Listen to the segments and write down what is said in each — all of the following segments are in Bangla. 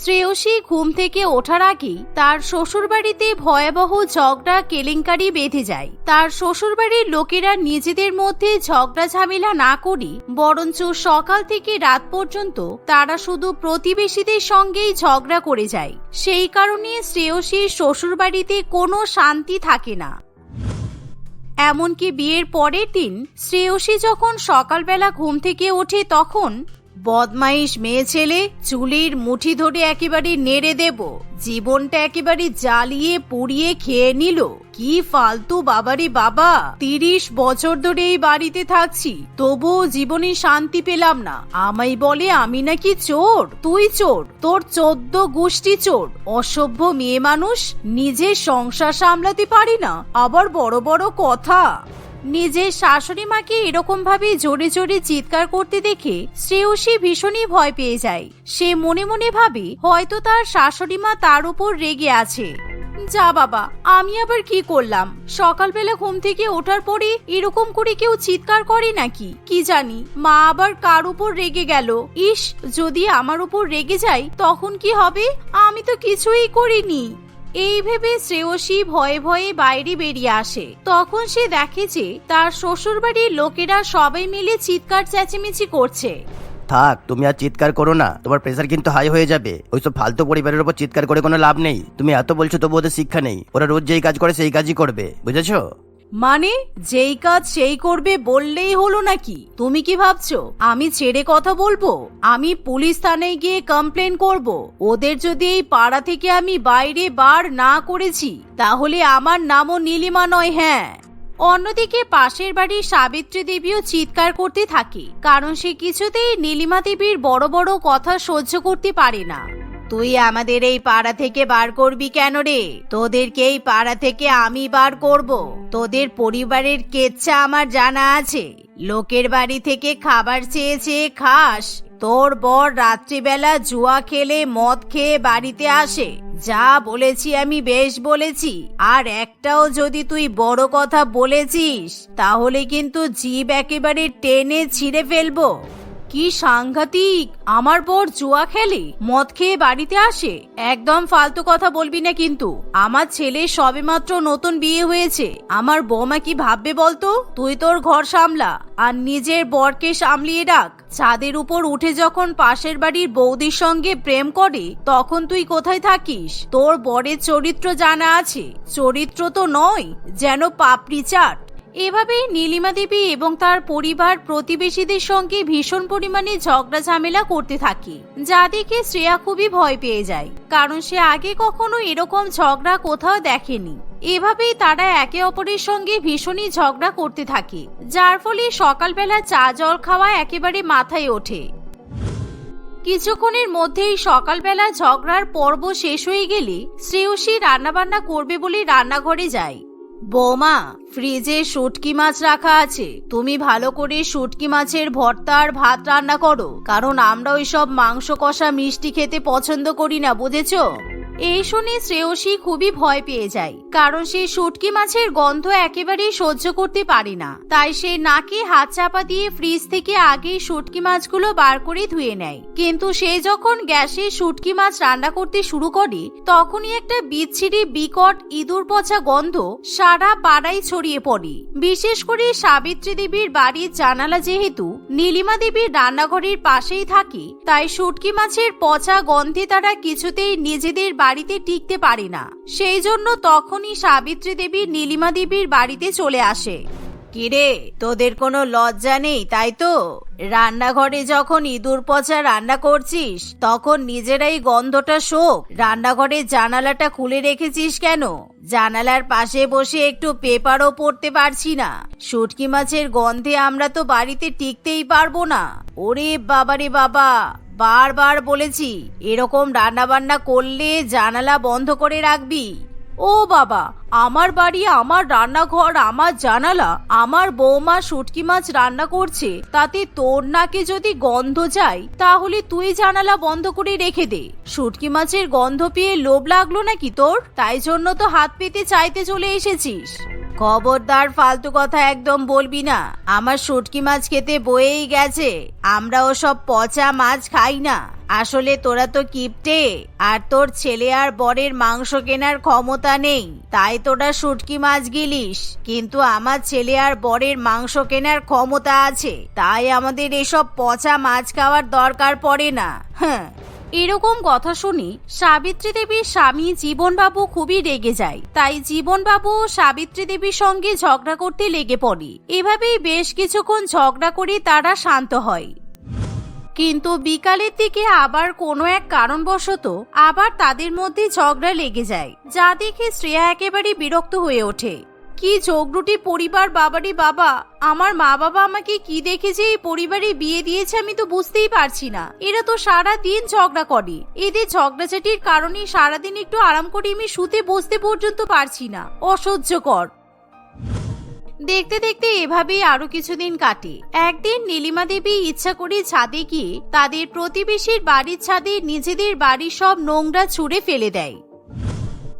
শ্রেয়সী ঘুম থেকে ওঠার আগেই তার শ্বশুরবাড়িতে ভয়াবহ ঝগড়া কেলেঙ্কারি বেঁধে যায়। তার শ্বশুরবাড়ির লোকেরা নিজেদের মধ্যে ঝগড়া ঝামেলা না করে, বরঞ্চ সকাল থেকে রাত পর্যন্ত তারা শুধু প্রতিবেশীদের সঙ্গেই ঝগড়া করে যায়। সেই কারণে শ্রেয়সীর শ্বশুরবাড়িতে কোনো শান্তি থাকে না। এমনকি বিয়ের পরের দিন শ্রেয়সী যখন সকালবেলা ঘুম থেকে ওঠে তখন বদমাইশ মেয়ে ছেলে, চুলির মুঠি ধরে একেবারে নেড়ে দেব। জীবনটা একেবারে জ্বালিয়ে পুড়িয়ে খেয়ে নিল। কি ফালতু বাবারে বাবা। তিরিশ বছর ধরে এই বাড়িতে থাকছি, তবুও জীবনে শান্তি পেলাম না। আমায় বলে, আমি নাকি চোর? তুই চোর? তোর চোদ্দ গোষ্ঠী চোর। অসভ্য মেয়ে মানুষ, নিজে সংসার সামলাতে পারি না। আবার বড় বড় কথা। নিজের শাশুড়ি মাকে এরকম ভাবে জোরে জোরে চিৎকার করতে দেখে শ্রেয়সী ভীষণই ভয় পেয়ে যায়। সে মনে মনে ভাবে, হয়তো তার শাশুড়ি মা তার উপর রেগে আছে। যা বাবা, আমি আবার কি করলাম? সকালবেলা ঘুম থেকে ওঠার পরে এরকম করে কেউ চিৎকার করে নাকি? কি জানি, মা আবার কার উপর রেগে গেল? ইস, যদি আমার উপর রেগে যায়, তখন কি হবে? আমি তো কিছুই করিনি। এই ভেবে শ্রেয়সী ভয়ে ভয়ে বাইরে বেরিয়ে আসে। তখন সে দেখে যে তার শ্বশুরবাড়ির লোকেরা সবাই মিলে চিৎকার চেঁচেমেচি করছে। থাক, তুমি আর চিৎকার করো না, তোমার প্রেসার কিন্তু হাই হয়ে যাবে। ওইসব ফালতু পরিবারের উপর চিৎকার করে কোনো লাভ নেই। তুমি এত বলছো তবু ওদের শিক্ষা নেই। ওরা রোজ যেই কাজ করে সেই কাজই করবে, বুঝেছ? মানে যেই কাজ সেই করবে বললেই হলো নাকি? তুমি কি ভাবছ? আমি ছেড়ে কথা বলব? আমি পুলিশ থানায় গিয়ে কমপ্লেন করব? ওদের যদি এই পাড়া থেকে আমি বাইরে বার না করেছি, তাহলে আমার নামও নীলিমা নয় হ্যাঁ। অন্যদিকে পাশের বাড়ির সাবিত্রী দেবীও চিৎকার করতে থাকে, কারণ সে কিছুতেই নীলিমা দেবীর বড় বড় কথা সহ্য করতে পারে না। তুই আমাদের এই পাড়া থেকে বার করবি কেন রে? তোদেরকে এই পাড়া থেকে আমি বার করব। তোদের পরিবারের কেচ্ছা আমার জানা আছে। লোকের বাড়ি থেকে খাবার চেয়ে চেয়ে খাস। তোর বর রাত্রিবেলা জুয়া খেলে মদ খেয়ে বাড়িতে আসে। যা বলেছি আমি বেশ বলেছি। আর একটাও যদি তুই বড় কথা বলেছিস, তাহলে কিন্তু জীব একেবারে টেনে ছিঁড়ে ফেলব। কি সাংঘাতিক? আমার বর জুয়া খেলে, মদ খেয়ে বাড়িতে আসে। একদম ফালতু কথা বলবি না কিন্তু। আমার ছেলে সবেমাত্র নতুন বিয়ে হয়েছে। আমার বৌমা কি ভাববে বলতো? তুই তোর ঘর সামলা আর নিজের বরকে সামলিয়ে রাখ ছাদের উপর উঠে যখন পাশের বাড়ির বৌদির সঙ্গে প্রেম করে, তখন তুই কোথায় থাকিস? তোর বরের চরিত্র জানা আছে। চরিত্র তো নয়, যেন পাপড়ি চাট। এভাবেই নীলিমা দেবী এবং তার পরিবার প্রতিবেশীদের সঙ্গে ভীষণ পরিমাণে ঝগড়া ঝামেলা করতে থাকে, যা দেখে শ্রেয়া খুবই ভয় পেয়ে যায়, কারণ সে আগে কখনো এরকম ঝগড়া কোথাও দেখেনি। এভাবেই তারা একে অপরের সঙ্গে ভীষণই ঝগড়া করতে থাকে, যার ফলে সকালবেলা চা জল খাওয়া একেবারে মাথায় ওঠে। কিছুক্ষণের মধ্যেই সকালবেলা ঝগড়ার পর্ব শেষ হয়ে গেলে শ্রেয়সী রান্নাবান্না করবে বলে রান্নাঘরে যায়। বৌমা, ফ্রিজে শুটকি মাছ রাখা আছে। তুমি ভালো করে শুটকি মাছের ভর্তা আর ভাত রান্না করো, কারণ আমরা ওইসব মাংস কষা মিষ্টি খেতে পছন্দ করি না, বুঝেছ? এই শুনে শ্রেয়সী খুবই ভয় পেয়ে যায়, কারণ সে শুটকি মাছের গন্ধ একেবারেই সহ্য করতে পারে না। তাই সে নাকে হাত চাপা দিয়ে ফ্রিজ থেকে আগেই শুটকি মাছগুলো বার করে ধুয়ে নেয়। কিন্তু সে যখন গ্যাসে শুটকি মাছ রান্না করতে শুরু করে, তখনই একটা বিচ্ছিরি, বিকট ইঁদুর পচা গন্ধ সারা পাড়ায় ছড়িয়ে পড়ে। বিশেষ করে সাবিত্রী দেবীর বাড়ির জানালা যেহেতু নীলিমা দেবীর রান্নাঘরের পাশেই থাকে, তাই শুটকি মাছের পচা গন্ধে তারা কিছুতেই নিজেদের বাড়িতে টিকতে পারে না। সেই জন্য তখনই সাবিত্রী দেবী নীলিমা দেবীর বাড়িতে চলে আসে। কিরে, তোদের কোনো লজ্জা নেই, তাই তো? রান্নাঘরে যখন ইঁদুর পচা রান্না করছিস, তখন নিজেরাই গন্ধটা শোক। রান্নাঘরের জানালাটা খুলে রেখেছিস কেন? জানালার পাশে বসে একটু পেপারও পড়তে পারছি না। শুটকি মাছের গন্ধে আমরা তো বাড়িতে টিকতেই পারব না। ওরে বাবারে বাবা! বারবার বলেছি, এরকম রান্না বান্না করলে জানালা বন্ধ করে রাখবি। ও বাবা, আমার বাড়ি, আমার রান্নাঘর, আমার জানালা, আমার বৌমা শুটকি মাছ রান্না করছে, তাতে তোর নাকে যদি গন্ধ যায়, তাহলে তুই জানালা বন্ধ করে রেখে দে। শুটকি মাছের গন্ধ পেয়ে লোভ লাগল নাকি তোর? তাই জন্য তো হাত পেতে চাইতে চলে এসেছিস। খবরদার ফালতু কথা একদম বলবি না। আমার শুটকি মাছ খেতে বয়েই গেছে। আমরা ওসব পচা মাছ খাই না। আসলে তোরা তো কিপটে। আর তোর ছেলে আর বরের মাংস কেনার ক্ষমতা নেই। তাই তোরা শুটকি মাছ গিলিস। কিন্তু আমার ছেলে আর বরের মাংস কেনার ক্ষমতা আছে। তাই আমাদের এসব পচা মাছ খাওয়ার দরকার পড়ে না। হ্যাঁ। এরকম কথা শুনি সাবিত্রী দেবীর স্বামী জীবনবাবু খুবই রেগে যায়। তাই জীবনবাবু সাবিত্রী দেবীর সঙ্গে ঝগড়া করতে লেগে পড়ে। এভাবেই বেশ কিছুক্ষণ ঝগড়া করে তারা শান্ত হয়। কিন্তু বিকালের দিকে আবার কোনো এক কারণবশত আবার তাদের মধ্যে ঝগড়া লেগে যায়, যা দেখে শ্রেয়া একেবারে বিরক্ত হয়ে ওঠে। কি ঝগড়ুটি পরিবার বাবারই বাবা? আমার মা বাবা আমাকে কি দেখে যে এই পরিবারে বিয়ে দিয়েছে আমি তো বুঝতেই পারছি না। এরা তো সারা দিন ঝগড়া করে। এদের ঝগড়াঝাটির কারণে সারাদিন একটু আরাম করে আমি শুতে বসতে পর্যন্ত পারছি না। অসহ্যকর। দেখতে দেখতে এভাবেই আরও কিছুদিন কাটে। একদিন নীলিমা দেবী ইচ্ছা করে ছাদে গিয়ে তাদের প্রতিবেশীর বাড়ির ছাদে নিজেদের বাড়ির সব নোংরা ছুঁড়ে ফেলে দেয়।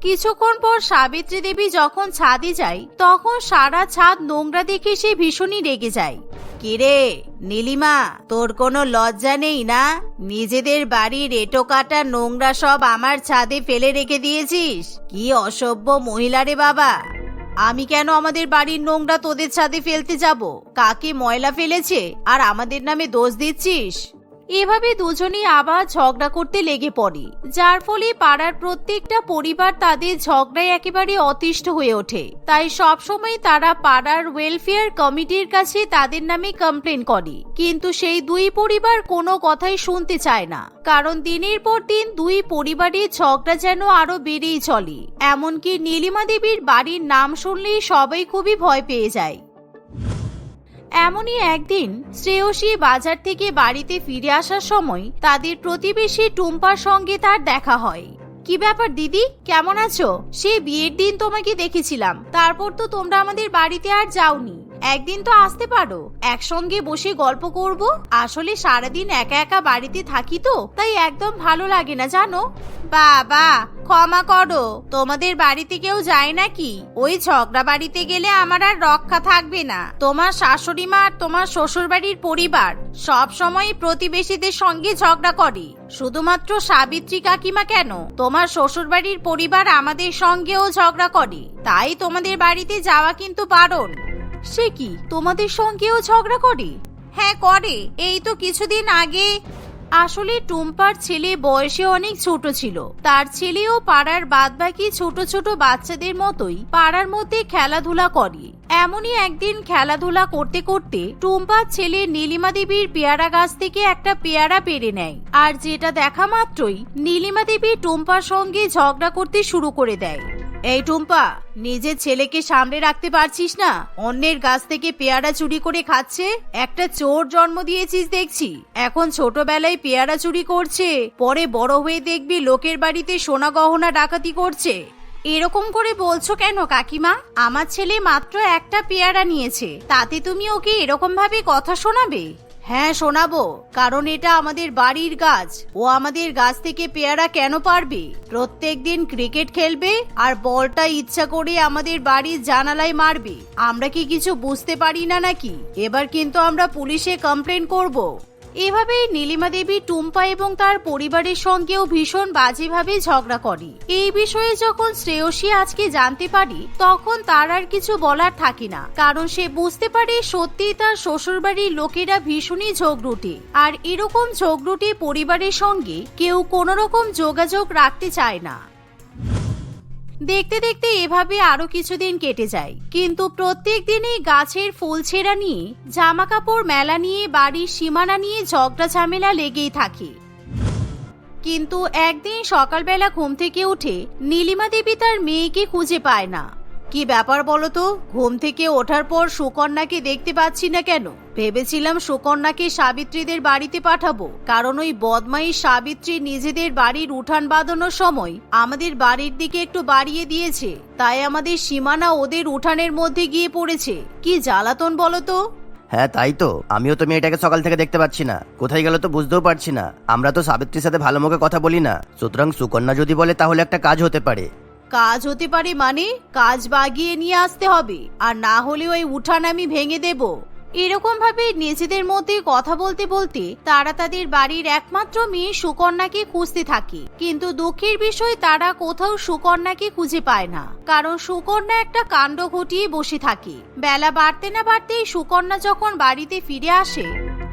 কিছুক্ষণ পর সাবিত্রী দেবী যখন ছাদে যায়, তখন সারা ছাদ নোংরা দেখে সে ভীষণই রেগে যায়। কিরে, নীলিমা, তোর কোনো লজ্জা নেই না? নিজেদের বাড়ির এটো কাটা নোংরা সব আমার ছাদে ফেলে রেখে দিয়েছিস? কি অসভ্য মহিলা রে বাবা। আমি কেন আমাদের বাড়ির নোংরা তোদের ছাদে ফেলতে যাব? কাকে ময়লা ফেলেছে? আর আমাদের নামে দোষ দিচ্ছিস? এভাবে দুজনেই আবার ঝগড়া করতে লেগে পড়ে। যার ফলে পাড়ার প্রত্যেকটা পরিবার তাদের ঝগড়ায় একেবারে অতিষ্ঠ হয়ে ওঠে। তাই সবসময় তারা পাড়ার ওয়েলফেয়ার কমিটির কাছে তাদের নামে কমপ্লেন করে। কিন্তু সেই দুই পরিবার কোনো কথাই শুনতে চায় না। কারণ দিনের পর দিন দুই পরিবারের ঝগড়া যেন আরও বেড়েই চলে। এমনকি নীলিমা দেবীর বাড়ির নাম শুনলেই সবাই খুবই ভয় পেয়ে যায়। এমনই একদিন শ্রেয়সী বাজার থেকে বাড়িতে ফিরে আসার সময় তাদের প্রতিবেশী টুম্পার সঙ্গে তার দেখা হয়। কি ব্যাপার দিদি? কেমন আছো? সে বিয়ের দিন তোমাকে দেখেছিলাম। তারপর তো তোমরা আমাদের বাড়িতে আর যাওনি। একদিন তো আসতে পারো। একসঙ্গে বসে গল্প করব। আসলে সারাদিন একা একা বাড়িতে থাকি তো, তাই একদম ভালো লাগে না, জানো? বাবা, ক্ষমা করো। তোমাদের বাড়িতে কেউ যায় নাকি? ওই ঝগড়া বাড়িতে গেলে আমার আর রক্ষা থাকবে না। তোমার শাশুড়ি মা আর তোমার শ্বশুর বাড়ির পরিবার সব সময় প্রতিবেশীদের সঙ্গে ঝগড়া করে। শুধুমাত্র সাবিত্রী কাকিমা কেন? তোমার শ্বশুর বাড়ির পরিবার আমাদের সঙ্গেও ঝগড়া করে। তাই তোমাদের বাড়িতে যাওয়া কিন্তু বারণ। সে কি তোমাদের সঙ্গেও ঝগড়া করে? হ্যাঁ করে। এই তো কিছুদিন আগে। আসলে টুম্পার ছেলে বয়সে অনেক ছোট ছিল। তার ছেলেও পাড়ার বাদবাকি ছোট ছোট বাচ্চাদের মতোই পাড়ার মধ্যে খেলাধুলা করে। এমনই একদিন খেলাধুলা করতে করতে টুম্পার ছেলে নীলিমা দেবীর পেয়ারা গাছ থেকে একটা পেয়ারা পেরে নেয়। আর যেটা দেখা মাত্রই নীলিমা দেবী টুম্পার সঙ্গে ঝগড়া করতে শুরু করে দেয়। এই টুম্পা, নিজের ছেলেকে সামনে রাখতে পারছিস না? অন্যের গাছ থেকে পেয়ারা চুরি করে খাচ্ছে? একটা চোর জন্ম দিয়েছিস দেখছি। এখন ছোটবেলায় পেয়ারা চুরি করছে, পরে বড় হয়ে দেখবি লোকের বাড়িতে সোনা গহনা ডাকাতি করছে। এরকম করে বলছো কেন কাকিমা? আমার ছেলে মাত্র একটা পেয়ারা নিয়েছে, তাতে তুমি ওকে এরকম ভাবে কথা শোনাবে? হ্যাঁ শোনাবো। কারণ এটা আমাদের বাড়ির গাছ। ও আমাদের গাছ থেকে পেয়ারা কেন পারবে? প্রত্যেক দিন ক্রিকেট খেলবে আর বলটা ইচ্ছা করে আমাদের বাড়ির জানালায় মারবে। আমরা কি কিছু বুঝতে পারি না নাকি? এবার কিন্তু আমরা পুলিশে কমপ্লেন করব। এভাবেই নীলিমা দেবী টুম্পা এবং তার পরিবারের সঙ্গেও ভীষণ বাজেভাবে ঝগড়া করে। এই বিষয়ে যখন শ্রেয়সী আজকে জানতে পারি, তখন তার আর কিছু বলার থাকে না। কারণ সে বুঝতে পারে সত্যি তার শ্বশুরবাড়ির লোকেরা ভীষণই ঝগড়ুটে। আর এরকম ঝগড়ুটে পরিবারের সঙ্গে কেউ কোনো রকম যোগাযোগ রাখতে চায় না। দেখতে দেখতে এভাবে আরও কিছুদিন কেটে যায়। কিন্তু প্রত্যেক দিনই গাছের ফুল ছেঁড়া নিয়ে জামা কাপড় মেলা নিয়ে, বাড়ির সীমানা নিয়ে ঝগড়া ঝামেলা লেগেই থাকে। কিন্তু একদিন সকালবেলা ঘুম থেকে উঠে নীলিমা দেবী তার মেয়েকে খুঁজে পায় না। কি ব্যাপার বলো তো? ঘুম থেকে ওঠার পর সুকন্যাকে দেখতে পাচ্ছি না কেন? ভেবেছিলাম সুকন্যাকে সাবিত্রীদের বাড়িতে পাঠাবো। কারণ ওই বদমাই সাবিত্রী নিজেদের বাড়ির উঠান বাঁধানোর সময় আমাদের বাড়ির দিকে একটু বাড়িয়ে দিয়েছে। তাই আমাদের সীমানা ওদের উঠানের মধ্যে গিয়ে পড়েছে। কি জ্বালাতন বলো তো? হ্যাঁ তাই তো। আমিও তো মেয়েটাকে সকাল থেকে দেখতে পাচ্ছি না। কোথায় গেল তো বুঝতেও পারছি না। আমরা তো সাবিত্রীর সাথে ভালো মুখে কথা বলি না। সুতরাং সুকন্যা যদি বলে তাহলে একটা কাজ হতে পারে। কাজ হতে পারে মানে কাজ বাগিয়ে নিয়ে আসতে হবে, আর না হলে ওই উঠান আমি ভেঙে দেব। এরকম ভাবে নিজেদের মধ্যে কথা বলতে বলতে তারা তাদের বাড়ির একমাত্র মেয়ে সুকন্যাকে খুঁজতে থাকে। কিন্তু দুঃখের বিষয়, তারা কোথাও সুকন্যাকে খুঁজে পায় না। কারণ সুকন্যা একটা কাণ্ড ঘটিয়ে বসে থাকে। বেলা বাড়তে না বাড়তেই সুকন্যা যখন বাড়িতে ফিরে আসে,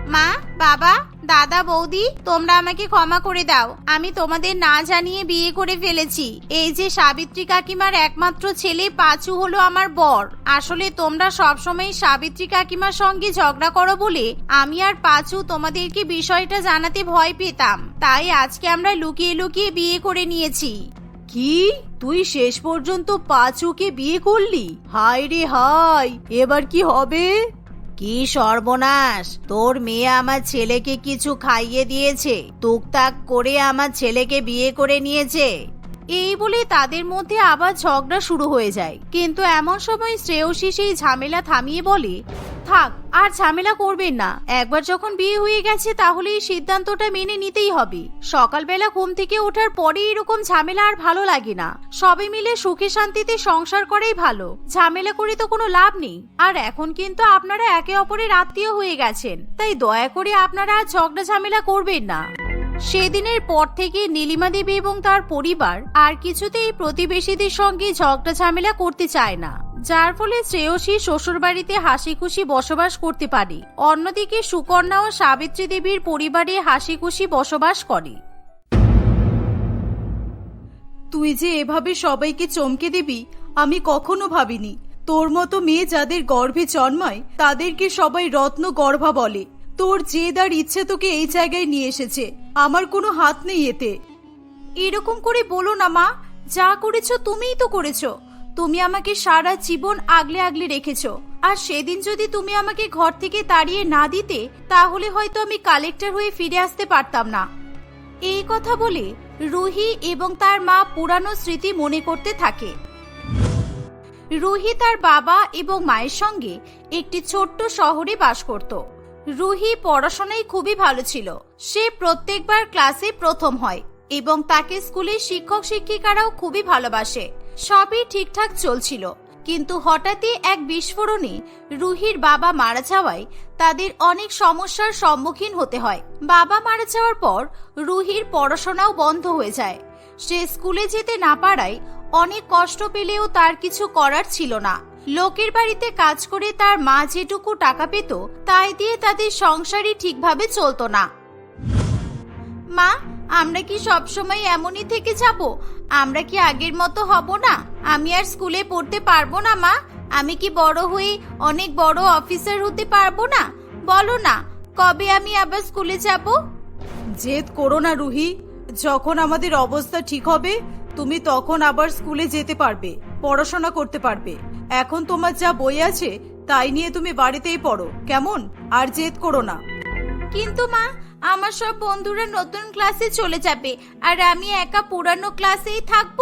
মা, বাবা দাদা বৌদি, তোমরা আমাকে ক্ষমা করে দাও। আমি তোমাদের না জানিয়ে বিয়ে করে ফেলেছি। এই যে সাবিত্রী কাকিমার একমাত্র ছেলে, পাঁচু হলো আমার বর। আসলে তোমরা সবসময় সাবিত্রী কাকিমার সঙ্গে ঝগড়া করো বলে আমি আর পাঁচু তোমাদেরকে বিষয়টা জানাতে ভয় পেতাম। তাই আজকে আমরা লুকিয়ে লুকিয়ে বিয়ে করে নিয়েছি। কি? তুই শেষ পর্যন্ত পাঁচুকে বিয়ে করলি? হায় রে হায়! এবার কি হবে? কি সর্বনাশ? তোর মেয়ে আমার ছেলেকে কিছু খাইয়ে দিয়েছে তুকতাক করে আমার ছেলেকে বিয়ে করে নিয়েছে। এই বলে তাদের মধ্যে আবার ঝগড়া শুরু হয়ে যায়। কিন্তু এমন সময় শ্রেয়সী সেই ঝামেলা থামিয়ে বলে, থাক, আর ঝামেলা করবেন না। একবার যখন বিয়ে হয়ে গেছে তাহলে এই সিদ্ধান্তটা মেনে নিতেই হবে। সকালবেলা ঘুম থেকে ওঠার পরে এরকম ঝামেলা আর ভালো লাগে না। সবে মিলে সুখে শান্তিতে সংসার করাই ভালো। ঝামেলা করে তো কোনো লাভ নেই। আর এখন কিন্তু আপনারা একে অপরের আত্মীয় হয়ে গেছেন। তাই দয়া করে আপনারা আর ঝগড়া ঝামেলা করবেন না। সেদিনের পর থেকে নীলিমা দেবী এবং তার পরিবার আর কিছুতেই প্রতিবেশীদের সঙ্গে ঝগড়া ঝামেলা করতে চায় না। যার ফলে শ্রেয়সী শ্বশুরবাড়িতে হাসি খুশি বসবাস করতে পারে। অন্যদিকে সুকন্যা ও সাবিত্রী দেবীর পরিবারে হাসি খুশি বসবাস করে। তুই যে এভাবে সবাইকে চমকে দিবি, আমি কখনো ভাবিনি। তোর মতো মেয়ে যাদের গর্ভে জন্মায়, তাদেরকে সবাই রত্ন গর্ভা বলে। তোর জেদ আর ইচ্ছে তোকে এই জায়গায় নিয়ে এসেছে। আমার কোনো হাত নেই এতে। এরকম করে বলো না, মা। যা করেছ তুমিই তো করেছ। তুমি আমাকে সারা জীবন আগলে আগলে রেখেছো। আর সেদিন যদি তুমি আমাকে ঘর থেকে তাড়িয়ে না দিতে, তাহলে হয়তো আমি কালেক্টর হয়ে ফিরে আসতে পারতাম না। এই কথা বলে রুহি এবং তার মা পুরানো স্মৃতি মনে করতে থাকে। রুহি তার বাবা এবং মায়ের সঙ্গে একটি ছোট্ট শহরে বাস করত। রুহি পড়াশোনায় খুবই ভালো ছিল। সে প্রত্যেকবার ক্লাসে প্রথম হয় এবং তাকে স্কুলের শিক্ষক শিক্ষিকারাও খুবই ভালোবাসে। সবই ঠিকঠাক চলছিল। কিন্তু হঠাৎই এক বিস্ফোরণে রুহির বাবা মারা যাওয়ায় তাদের অনেক সমস্যার সম্মুখীন হতে হয়। বাবা মারা যাওয়ার পর রুহির পড়াশোনাও বন্ধ হয়ে যায়। সে স্কুলে যেতে না পারায় অনেক কষ্ট পেলেও তার কিছু করার ছিল না। লোকের বাড়িতে কাজ করে তার মা যেটুকু টাকা পেত, তাই দিয়ে তাদের সংসারই ঠিকভাবে চলতো না। মা, আমরা কি সব সময় এমনই থেকে যাব? আমরা কি আগের মতো হব না? আমি আর স্কুলে পড়তে পারব না, মা। আমি কি বড় হয়ে অনেক বড় অফিসার হতে পারব না? বলো না, কবে আমি আবার স্কুলে যাব? জেদ করো না রুহি, যখন আমাদের অবস্থা ঠিক হবে তুমি তখন আবার স্কুলে যেতে পারবে, পড়াশোনা করতে পারবে। এখন তোমার যা বই আছে, তাই নিয়ে তুমি বাড়িতেই পড়ো, কেমন? আর জেদ করো না। কিন্তু মা, আমার সব বন্ধুরা নতুন ক্লাসে চলে যাবে, আর আমি একা পুরানো ক্লাসেই থাকব?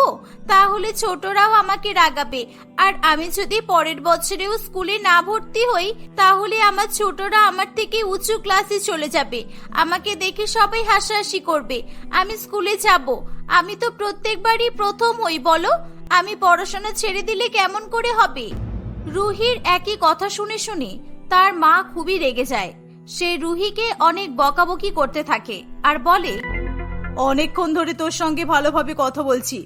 তাহলে ছোটরাও আমাকে রাগাবে। আর আমি যদি পরের বছরেও স্কুলে না ভর্তি হই, তাহলে আমার ছোটরা আমার থেকে উঁচু ক্লাসে চলে যাবে। আমাকে দেখে সবাই হাসাহাসি করবে। আমি স্কুলে যাব আমি তো প্রত্যেকবারই প্রথম হই, বলো। আমি পড়াশোনা ছেড়ে দিলে কেমন করে হবে? রুহির একই কথা শুনে শুনে তার মা খুবই রেগে যায়। সে রুহিকে অনেক বকাবকি করতে থাকে আর বলে, অনেকক্ষণ ধরে তোর সঙ্গে ভালোভাবে কথা বলছি,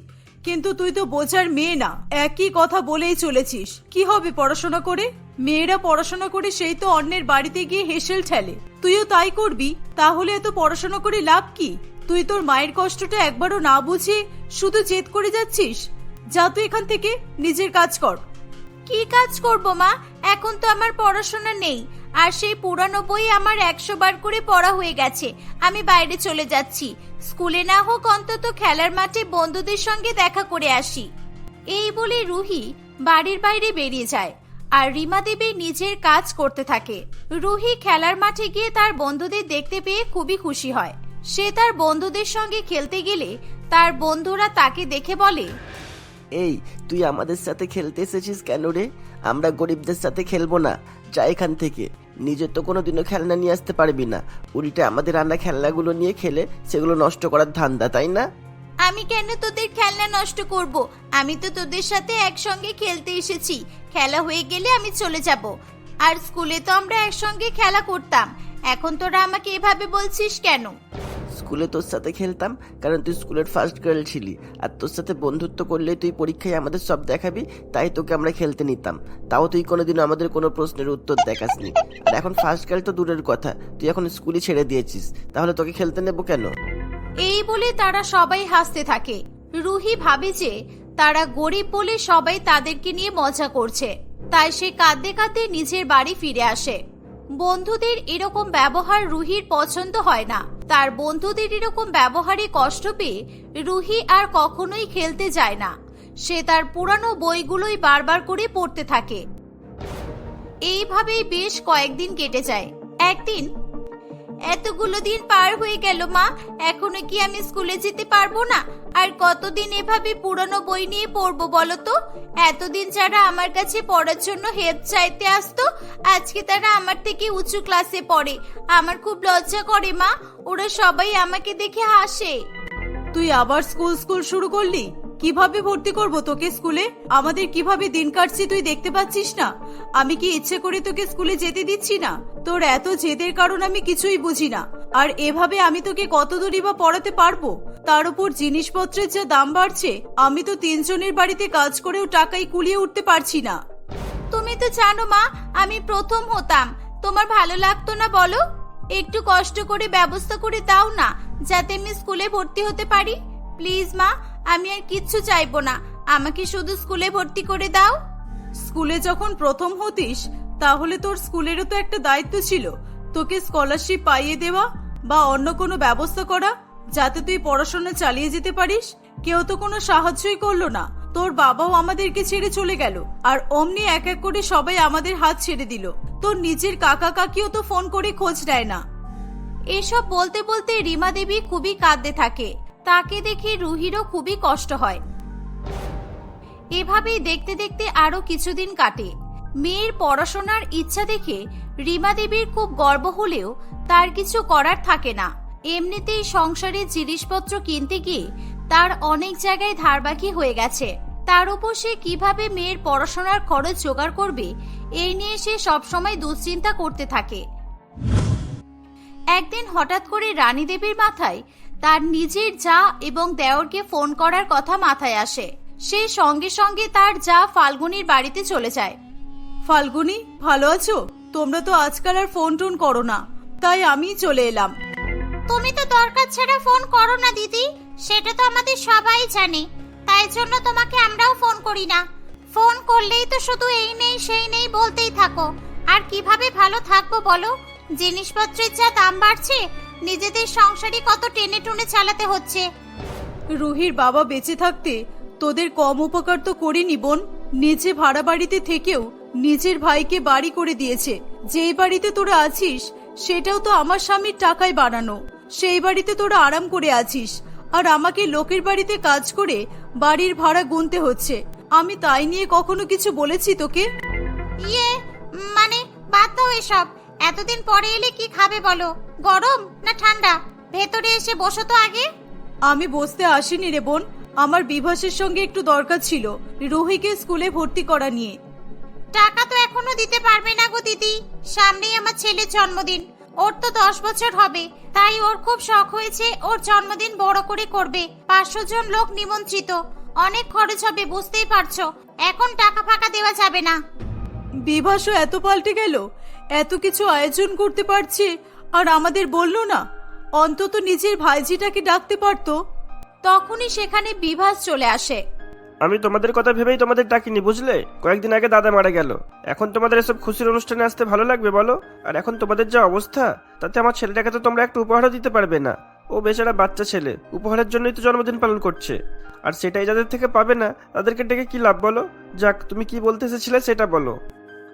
কিন্তু তুই তো বোঝার মেয়ে না, একই কথা বলেই চলেছিস। কি হবে পড়াশোনা করে? মেয়েরা পড়াশোনা করে সেই তো অন্যের বাড়িতে গিয়ে হেসেল ঠেলে। তুইও তাই করবি, তাহলে এত পড়াশোনা করে লাভ কি? তুই তোর মায়ের কষ্টটা একবারও না বুঝে শুধু জেদ করে যাচ্ছিস? যা তুই এখান থেকে নিজের কাজ কর। কি কাজ করব, মা? এখন তো আমার পড়াশোনা নেই। আর সেই পুরানো বই আমার একশো বার করে পড়া হয়ে গেছে। আমি বাইরে চলে যাচ্ছি। স্কুলে না হোক অন্তত খেলার মাঠে বন্ধুদের সঙ্গে দেখা করে আসি। এই বলে রুহি বাড়ির বাইরে বেরিয়ে যায়। আর রিমা দেবী নিজের কাজ করতে থাকে। রুহি খেলার মাঠে গিয়ে তার বন্ধুদের দেখতে পেয়ে খুবই খুশি হয়। সে তার বন্ধুদের সঙ্গে খেলতে গেলে তার বন্ধুরা তাকে দেখে বলে এই তুই আমাদের সাথে খেলতে এসেছিস কেন রে? আমরা গরিবদের সাথে খেলব না। যা এখান থেকে। নিজের তো কোনোদিনও খেলনা নিয়ে আসতে পারবি না। উল্টে আমাদের আনা খেলনাগুলো নিয়ে খেলে সেগুলো নষ্ট করার ধান্দা তাই না? আমি কেন তোদের খেলনা নষ্ট করব? আমি তো তোদের সাথে একসঙ্গে খেলতে এসেছি। খেলা হয়ে গেলে আমি চলে যাব। আর স্কুলে তো আমরা একসঙ্গে খেলা করতাম। এখন তোরা আমাকে এভাবে বলছিস কেন? স্কুলে তোর সাথে খেলতাম, কারণ তুই স্কুলের ফার্স্ট গার্ল ছিলি। আর তোর সাথে বন্ধুত্ব করলে তুই পরীক্ষায় আমাদের সব দেখাবি, তাই তোকে আমরা খেলতে নিতাম। তাও তুই কোনোদিনও আমাদের কোনো প্রশ্নের উত্তর দেখাসনি। আর এখন ফার্স্ট গার্ল তো দূরের কথা, তুই এখন স্কুলই ছেড়ে দিয়েছিস, তাহলে তোকে খেলতে নেব কেন? এই বলে তারা সবাই হাসতে থাকে। রুহি ভাবে যে তারা গরিব বলে সবাই তাদেরকে নিয়ে মজা করছে, তাই সে কাঁদতে কাঁদতে নিজের বাড়ি ফিরে আসে। বন্ধুদের এরকম ব্যবহার রুহির পছন্দ হয় না। তার বন্ধুদের এরকম ব্যবহারে কষ্ট পেয়ে রুহি আর কখনোই খেলতে যায় না। সে তার পুরানো বইগুলোই বারবার করে পড়তে থাকে। এইভাবেই বেশ কয়েকদিন কেটে যায়। একদিন এতগুলো দিন পার হয়ে গেল, মা। এখনও কি আমি স্কুলে যেতে পারব না? আর কতদিন এভাবে পুরনো বই নিয়ে পড়ব বলো তো? এতদিন যারা আমার কাছে পড়ার জন্য হেল্প চাইতে আসতো, আজকে তারা আমার থেকে উঁচু ক্লাসে পড়ে। আমার খুব লজ্জা করে, মা। ওরা সবাই আমাকে দেখে হাসে। তুই আবার স্কুল স্কুল শুরু করলি? কীভাবে ভর্তি করব তোকে স্কুলে? আমাদের কীভাবে দিন কাটছে তুই দেখতে পাচ্ছিস না? আমি কি ইচ্ছে করে তোকে স্কুলে যেতে দিচ্ছি না? তোর এত জেদের কারণ আমি কিছুই বুঝি না। আর এভাবে আমি তোকে কত দূরই বা পড়াতে পারব? তার উপর জিনিসপত্রের যা দাম বাড়ছে, আমি তো তিনজনের বাড়িতে কাজ করেও টাকাই কুলিয়ে উঠতে পারছি না। তুমি তো জানো মা, আমি প্রথম হতাম। তোমার ভালো লাগতো না বলো? একটু কষ্ট করে ব্যবস্থা করে দাও না, যাতে আমি স্কুলে ভর্তি হতে পারি। প্লিজ মা আমি আর কিচ্ছু চাইব না। আমাকে শুধু স্কুলে ভর্তি করে দাও। স্কুলে যখন প্রথম হতিস তাহলে তোর স্কুলেরও তো একটা দায়িত্ব ছিল। তোকে স্কলারশিপ পাইয়ে দেওয়া বা অন্য কোনো ব্যবস্থা করা যাতে তুই পড়াশোনা চালিয়ে যেতে পারিস। কেউ তো কোনো সাহায্যই করল না। তোর বাবাও আমাদেরকে ছেড়ে চলে গেল আর অমনি এক এক করে সবাই আমাদের হাত ছেড়ে দিল। তোর নিজের কাকা কাকিও তো ফোন করে খোঁজ নেয় না। এসব বলতে বলতে রিমা দেবী খুবই কাঁদতে থাকে। তাকে দেখে রুহিরও খুবই কষ্ট হয়। এভাবেই দেখতে দেখতে আরও কিছুদিন কাটে। মেয়ের পড়াশোনার ইচ্ছা দেখে রিমা দেবীর খুব গর্ব হলেও তার কিছু করার থাকে না। এমনিতেই সংসারের জিনিসপত্র কিনতে গিয়ে তার অনেক জায়গায় ধারবাকি হয়ে গেছে। তার উপর সে কীভাবে মেয়ের পড়াশোনার খরচ জোগাড় করবে, এই নিয়ে সে সবসময় দুশ্চিন্তা করতে থাকে। একদিন হঠাৎ করে রানী দেবীর মাথায় তার নিজের যা এবং দেওরকে ফোন করার কথা মাথায় আসে। সে সঙ্গে সঙ্গে তার যা ফাল্গুনির বাড়িতে চলে যায়। ফাল্গুনি ভালো আছো? তোমরা তো আজকাল আর ফোন টোন করো না। তাই আমি চলে এলাম। তুমি তো দরকার ছাড়া ফোন করো না দিদি। সেটা তো আমাদের সবাই জানে। তাই জন্য তোমাকে আমরাও ফোন করি না। ফোন করলেই তো শুধু এই নেই সেই নেই বলতেই থাকো। আর কীভাবে ভালো থাকব বলো? জিনিসপত্রের যা দাম বাড়ছে নিজেদের সংসারই কত টেনে টুনে চালাতে হচ্ছে। রুহির বাবা বেঁচে থাকতে তোদের কম উপকার তো করিনি বোন। নিজে ভাড়া বাড়িতে থেকেও নিজের ভাইকে বাড়ি করে দিয়েছে। যেই বাড়িতে তোরা আছিস সেটাও তো আমার স্বামীর টাকায় বানানো। সেই বাড়িতে তোরা আরাম করে আছিস। আর আমাকে লোকের বাড়িতে কাজ করে বাড়ির ভাড়া গুনতে হচ্ছে। আমি তাই নিয়ে কখনো কিছু বলেছি তোকে? ইয়ে মানে বাদ দাও এসব। এতদিন পরে এলে কি খাবে বলো? গরম না ঠান্ডা? ভেতরে এসে বসো তো আগে। আমি বসতে আসিনি রে বোন। আমার বিভাসের সঙ্গে একটু দরকার ছিল রুহিকে স্কুলে ভর্তি করা নিয়ে। টাকা তো এখনও দিতে পারবে না গো দিদি। সামনেই আমার ছেলের জন্মদিন। ওর তো দশ বছর হবে তাই ওর খুব শখ হয়েছে ওর জন্মদিন বড় করে করবে। পাঁচশো জন লোক নিমন্ত্রিত। অনেক খরচ হবে বুঝতেই পারছ। এখন টাকা ফাঁকা দেওয়া যাবে না। বিভাসও এত পাল্টে গেল? এত কিছু আয়োজন করতে পারছে আর আমাদের বলল না। অন্তত নিজের ভাইজিটাকে ডাকতে পারতো। তখনই সেখানে বিভাস চলে আসে। আমি তোমাদের কথা ভেবেই তোমাদের ডাকিনি বুঝলে? কয়েকদিন আগে দাদা মারা গেল। এখন তোমাদের এসব খুশির অনুষ্ঠানে আসতে ভালো লাগবে বলো? আর এখন তোমাদের যা অবস্থা তাতে আমার ছেলেটাকে তো তোমরা একটা উপহারও দিতে পারবে না। ও বেচারা বাচ্চা ছেলে উপহারের জন্যই তো জন্মদিন পালন করছে। আর সেটাই যাদের থেকে পাবে না তাদেরকে ডেকে কি লাভ বলো? যাক তুমি কি বলতে এসেছিলে সেটা বলো।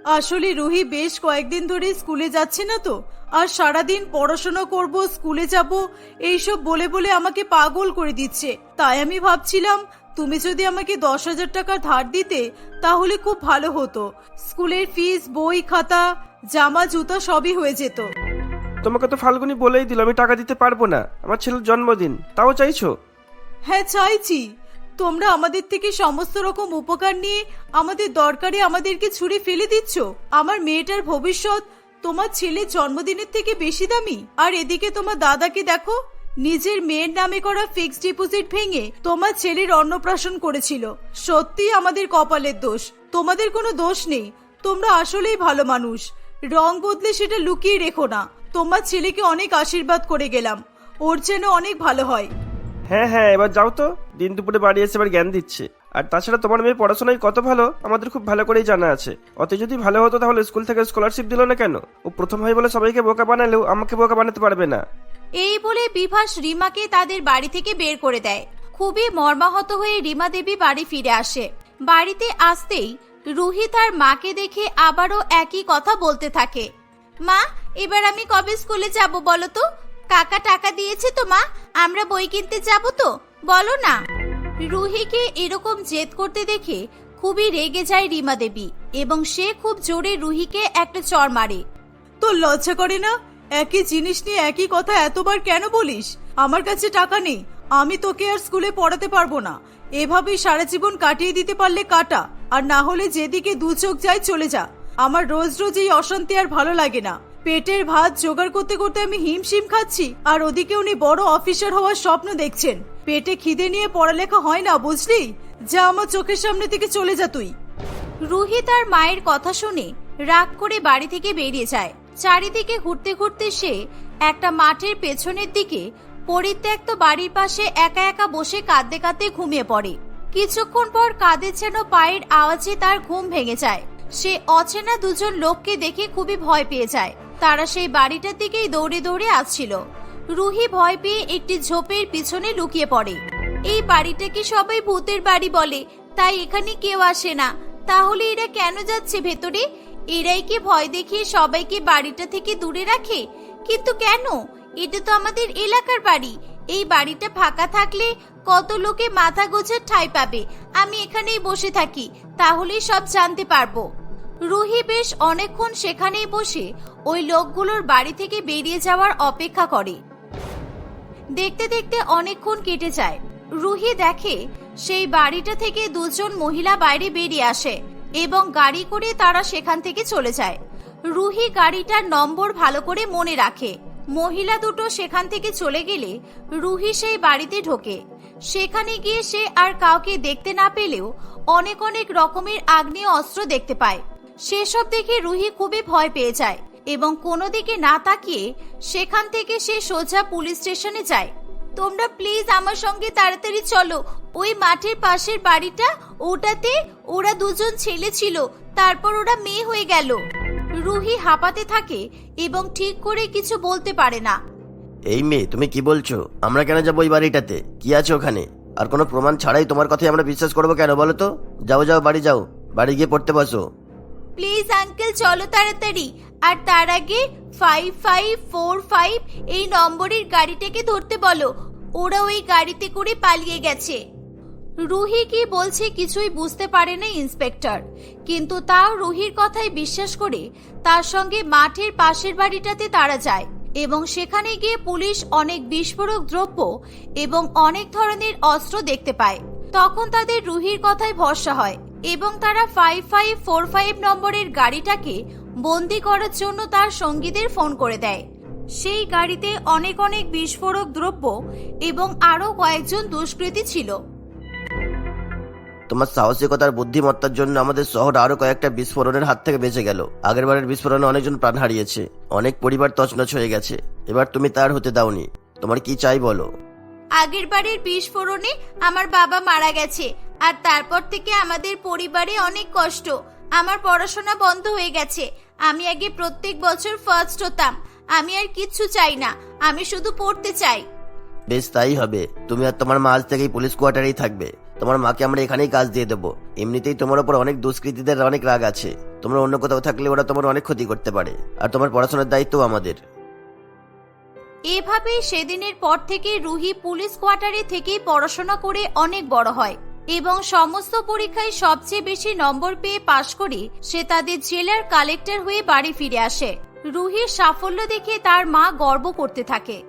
আসলে রুহি বেশ কয়েকদিন ধরে স্কুলে যাচ্ছে না তো? আর সারাদিন পড়াশোনা করব স্কুলে যাব এইসব বলে বলে আমাকে পাগল করে দিচ্ছে। তাই আমি ভাবছিলাম তুমি যদি আমাকে দশ হাজার টাকা ধার দিতে তাহলে খুব ভালো হতো। স্কুলের ফিস বই খাতা জামা জুতা সবই হয়ে যেত। তোমাকে তো ফাল্গুনি বলেই দিল আমি টাকা দিতে পারব না। আমার ছেলের জন্মদিন তাও চাইছো? হ্যাঁ চাইছি। তোমরা আমাদের থেকে সমস্ত রকম উপকার নিয়ে আমাদের দরকারে আমাদেরকে ছুঁড়ে ফেলে দিচ্ছ। আমার মেয়েটার ভবিষ্যৎ তোমার ছেলের জন্মদিনের থেকে বেশি দামি। আর এদিকে তোমার দাদাকে দেখো, নিজের মেয়ের নামে করা ফিক্সড ডিপোজিট ভেঙে তোমার ছেলের অন্নপ্রাশন করেছিল। সত্যি আমাদের কপালের দোষ। তোমাদের কোনো দোষ নেই। তোমরা আসলেই ভালো মানুষ। রং বদলে সেটা লুকিয়ে রেখো না। তোমার ছেলেকে অনেক আশীর্বাদ করে গেলাম। ওর যেন অনেক ভালো হয়। হ্যাঁ হ্যাঁ এবার যাও তো। দিন দুপুরে বাড়ি এসে এবার জ্ঞান দিচ্ছে। আর তাছাড়া তোমার মেয়ে পড়াশোনায় কত ভালো, আমাদের খুব ভালো করেই জানা আছে। অত যদি ভালো হতো তাহলে স্কুল থেকে স্কলারশিপ দিল না কেন? ও প্রথম হয় বলে সবাইকে বোকা বানালেও আমাকে বোকা বানাতে পারবে না। এই বলে বিভাস রিমাকে তাদের বাড়ি থেকে বের করে দেয়। খুবই মর্মাহত হয়ে রিমা দেবী বাড়ি ফিরে আসে। বাড়িতে আসতেই রুহি তার মাকে দেখে আবারও একই কথা বলতে থাকে। মা, এবার আমি কবে স্কুলে যাব বলো তো? কাকা টাকা দিয়েছে তো, মা? আমরা বই কিনতে যাব তো। বলো না। রুহিকে এরকম জেদ করতে দেখে খুবই রেগে যায় রিমা দেবী, এবং সে খুব জোরে রুহিকে একটা চর মারে। তোর লজ্জা করে না? একই জিনিস নিয়ে একই কথা এতবার কেন বলিস? আমার কাছে টাকা নেই। আমি তোকে আর স্কুলে পড়াতে পারব না। এভাবেই সারা জীবন কাটিয়ে দিতে পারলে কাটা, আর না হলে যেদিকে দু চোখ যায় চলে যা। আমার রোজ রোজ এই অশান্তি আর ভালো লাগে না। পেটের ভাত জোগাড় করতে করতে আমি হিমশিম খাচ্ছি। আর ওদিকে উনি বড় অফিসার হওয়ার স্বপ্ন দেখছেন। পেটে খিদে নিয়ে পড়ালেখা হয় না, বুঝলি? যা আমার চোখের সামনে থেকে চলে যা তুই। রুহি তার মায়ের কথা শুনে রাগ করে বাড়ি থেকে বেরিয়ে যায়। চারিদিকে ঘুরতে ঘুরতে সে একটা মাঠের পেছনের দিকে পরিত্যক্ত বাড়ির পাশে একা একা বসে কাঁদতে কাঁদতে ঘুমিয়ে পড়ে। কিছুক্ষণ পর কাঁধে যেন পায়ের আওয়াজে তার ঘুম ভেঙে যায়। সে অচেনা দুজন লোককে দেখে খুবই ভয় পেয়ে যায়। তারা সেই বাড়িটার দিকেই দৌড়ে দৌড়ে আসছিল। রুহি ভয় পেয়ে একটি ঝোপের পিছনে লুকিয়ে পড়ে। এই বাড়িটাকে সবাই ভূতের বাড়ি বলে, তাই এখানে কেউ আসে না। তাহলে এরা কেন যাচ্ছে ভেতরে? এরাই কি ভয় দেখিয়ে সবাইকে বাড়িটা থেকে দূরে রাখে? কিন্তু কেন? এটা তো আমাদের এলাকার বাড়ি। এই বাড়িটা ফাঁকা থাকলে কত লোকে মাথা গোছের ঠাই পাবে। আমি এখানেই বসে থাকি, তাহলেই সব জানতে পারব। রুহি বেশ অনেকক্ষণ সেখানেই বসে ওই লোকগুলোর বাড়ি থেকে বেরিয়ে যাওয়ার অপেক্ষা করে। দেখতে দেখতে অনেকক্ষণ কেটে যায়। রুহি দেখে সেই বাড়িটা থেকে দুজন মহিলা বাইরে বেরিয়ে আসে এবং গাড়ি করে তারা সেখান থেকে চলে যায়। রুহি গাড়িটার নম্বর ভালো করে মনে রাখে। মহিলা দুটো সেখান থেকে চলে গেলে রুহি সেই বাড়িতে ঢোকে। সেখানে গিয়ে সে আর কাউকে দেখতে না পেলেও অনেক অনেক রকমের আগ্নেয় অস্ত্র দেখতে পায়। সেসব দেখে রুহি খুবই ভয় পেয়ে যায় এবং কোনো দিকে না তাকিয়ে সেখান থেকে সে সোজা পুলিশ স্টেশনে যায়। তোমরা প্লিজ আমার সঙ্গে তাড়াতাড়ি চলো। ওই মাঠের পাশের বাড়িটা, ওটাতে ওরা দুজন ছেলে ছিল, তারপর ওরা মেয়ে হয়ে গেল। রুহি হাঁপাতে থাকে এবং ঠিক করে কিছু বলতে পারে না। এই মেয়ে, তুমি কি বলছো? আমরা কেন যাব ওই বাড়িটাতে? কি আছে ওখানে? আর কোনো প্রমাণ ছাড়াই তোমার কথাই আমরা বিশ্বাস করব কেন বলো তো? যাও যাও, বাড়ি যাও। বাড়ি গিয়ে পড়তে বসো। প্লিজ আঙ্কেল, চলো তাড়াতাড়ি। আর তার আগে ফাইভ ফাইভ ফোর ফাইভ এই নম্বরের গাড়িটাকে ধরতে বলো। ওরা ওই গাড়িতে করে পালিয়ে গেছে। রুহি কি বলছে কিছুই বুঝতে পারে না ইন্সপেক্টর। কিন্তু তাও রুহির কথাই বিশ্বাস করে তার সঙ্গে মাঠের পাশের বাড়িটাতে তারা যায় এবং সেখানে গিয়ে পুলিশ অনেক বিস্ফোরক দ্রব্য এবং অনেক ধরনের অস্ত্র দেখতে পায়। তখন তাদের রুহির কথায় ভরসা হয়। এবং তারা ফাইভ ফাইভ ফোর ফাইভ নম্বরের গাড়িটাকে বন্দি করার জন্য তার সঙ্গীদের ফোন করে দেয়। সেই গাড়িতে অনেক অনেক বিস্ফোরক দ্রব্য এবং আরও কয়েকজন দুষ্কৃতী ছিল। তোমার সাহসিকতার বুদ্ধিমত্তার জন্য আমাদের শহর আরও কয়েকটা বিস্ফোরণের হাত থেকে বেঁচে গেল। আগের বারের বিস্ফোরণে অনেকজন প্রাণ হারিয়েছে। অনেক পরিবার তছনছ হয়ে গেছে। এবার তুমি তার হতে দাওনি। তোমার কি চাই বলো? আগের বারের বিস্ফোরণে আমার বাবা মারা গেছে। আর তারপর থেকে আমাদের পরিবারে অনেক কষ্ট। আমার পড়াশোনা বন্ধ হয়ে গেছে। আমি আগে প্রত্যেক বছর ফার্স্ট হতাম। আমি আর কিচ্ছু চাই না। আমি শুধু পড়তে চাই। বেশ তাই হবে। তুমি আর তোমার মা আজ থেকেই পুলিশ কোয়ার্টারেই থাকবে। তোমার মাকে আমরা এখানেই কাজ দিয়ে দেবো। এমনিতেই তোমার উপর অনেক দুষ্কৃতীদের অনেক রাগ আছে। তোমরা অন্য কোথাও থাকলে ওরা তোমার অনেক ক্ষতি করতে পারে। আর তোমার পড়াশোনার দায়িত্ব আমাদের। এভাবেই সেদিনের পর থেকে রুহি পুলিশ কোয়ার্টারে থেকেই পড়াশোনা করে অনেক বড় হয়। এবং সমস্ত পরীক্ষায় সবচেয়ে বেশি নম্বর পেয়ে পাশ করে সে তাদের জেলার কালেক্টর হয়ে বাড়ি ফিরে আসে। রুহির সাফল্য দেখে তার মা গর্ব করতে থাকে।